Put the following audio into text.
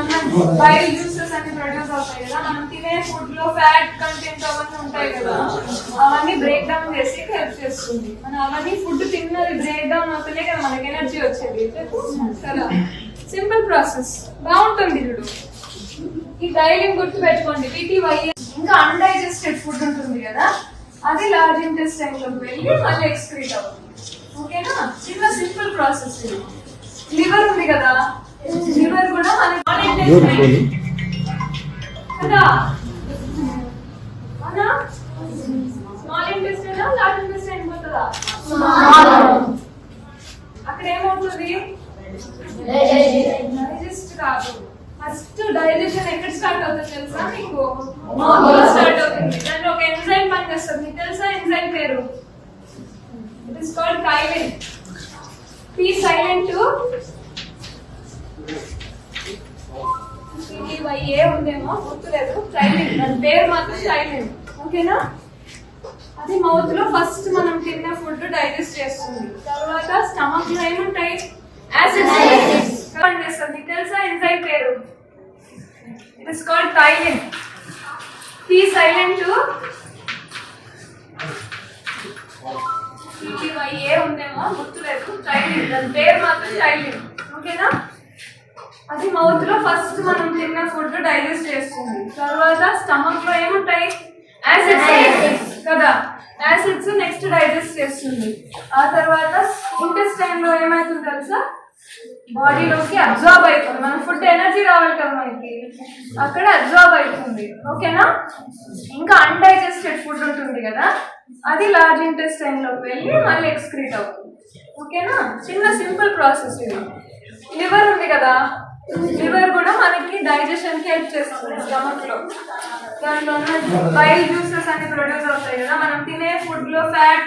బయట జ్యూసెస్ అన్ని ప్రొడ్యూస్ అవుతాయి కదా మనం తినే ఫుడ్లో ఫ్యాట్ కంటెంట్ అవన్నీ ఉంటాయి కదా అవన్నీ బ్రేక్ డౌన్ చేసి హెల్ప్ చేస్తుంది. మనం అవన్నీ ఫుడ్ తిన్నది బ్రేక్ డౌన్ అవుతూనే కదా మనకి ఎనర్జీ వచ్చేది. కదా సింపుల్ ప్రాసెస్ బాగుంటుంది చూడు. ఈ డైలింగ్ గుర్తు పెట్టుకోండి వీటివై ఇంకా అన్డైజెస్టెడ్ ఫుడ్ ఉంటుంది కదా అది లార్జ్ ఇంటెస్టైన్లోకి వెళ్ళి మళ్ళీ ఎక్స్క్రీట్ అవుతుంది. ఓకేనా చిన్న సింపుల్ ప్రాసెస్ ఇది. లివర్ ఉంది కదా? పోతుందా అక్కడ ఏమవుతుంది? డైజెస్ట్ కాదు. ఫస్ట్ డైజెషన్ ఎక్కడ స్టార్ట్ అవుతుంది తెలుసా మీకు? స్టార్ట్ అవుతుంది. దాంట్లో ఒక ఎంజైమ్ పని చేస్తుంది మీకు తెలుసా ఎంజైమ్ పేరు? It is called ptyalin P silent ఏ ఉందేమో గుర్తులేదు. కైలిన్ దాని పేరు మాత్రం కైలిన్ ఓకేనా? అది మౌత్లో ఫస్ట్ మనం తిన్న ఫుడ్ డైజెస్ట్ చేస్తుంది. తర్వాత స్టమక్లో ఏముంటాయి యాసిడ్స్ చేస్తుంది. మీకు తెలుసా ఎంజైమ్ పేరు? It is called ptyalin P silent ఏ ఉందేమో గుర్తులేదు. థైలిన్ దాని పేరు మాత్రం థైలిన్ ఓకేనా? అది మౌత్లో ఫస్ట్ మనం తిన్న ఫుడ్ డైజెస్ట్ చేస్తుంది. తర్వాత స్టమక్లో ఏముంటాయి? యాసిడ్స్ కదా? యాసిడ్స్ నెక్స్ట్ డైజెస్ట్ చేస్తుంది. ఆ తర్వాత ఇంటెస్టైన్లో ఏమైతుంది తెలుసా? బాడీలోకి అబ్జార్బ్ అవుతుంది మన ఫుడ్ ఎనర్జీ రావాలి కదా మనకి? అక్కడ అబ్జార్బ్ అవుతుంది ఓకేనా ఇంకా అన్డైజెస్టెడ్ ఫుడ్ ఉంటుంది కదా? అది లార్జ్ ఇంటెస్టైన్లోకి వెళ్ళి మళ్ళీ ఎక్స్క్రీట్ అవుతుంది. ఓకేనా చిన్న సింపుల్ ప్రాసెస్ ఇది. లివర్ ఉంది కదా? లివర్ కూడా మనకి డైజెషన్కి హెల్ప్ చేస్తుంది స్టమక్లో. దాంట్లో బైల్ జ్యూసెస్ అన్ని ప్రొడ్యూస్ అవుతాయి కదా మనం తినే ఫుడ్లో ఫ్యాట్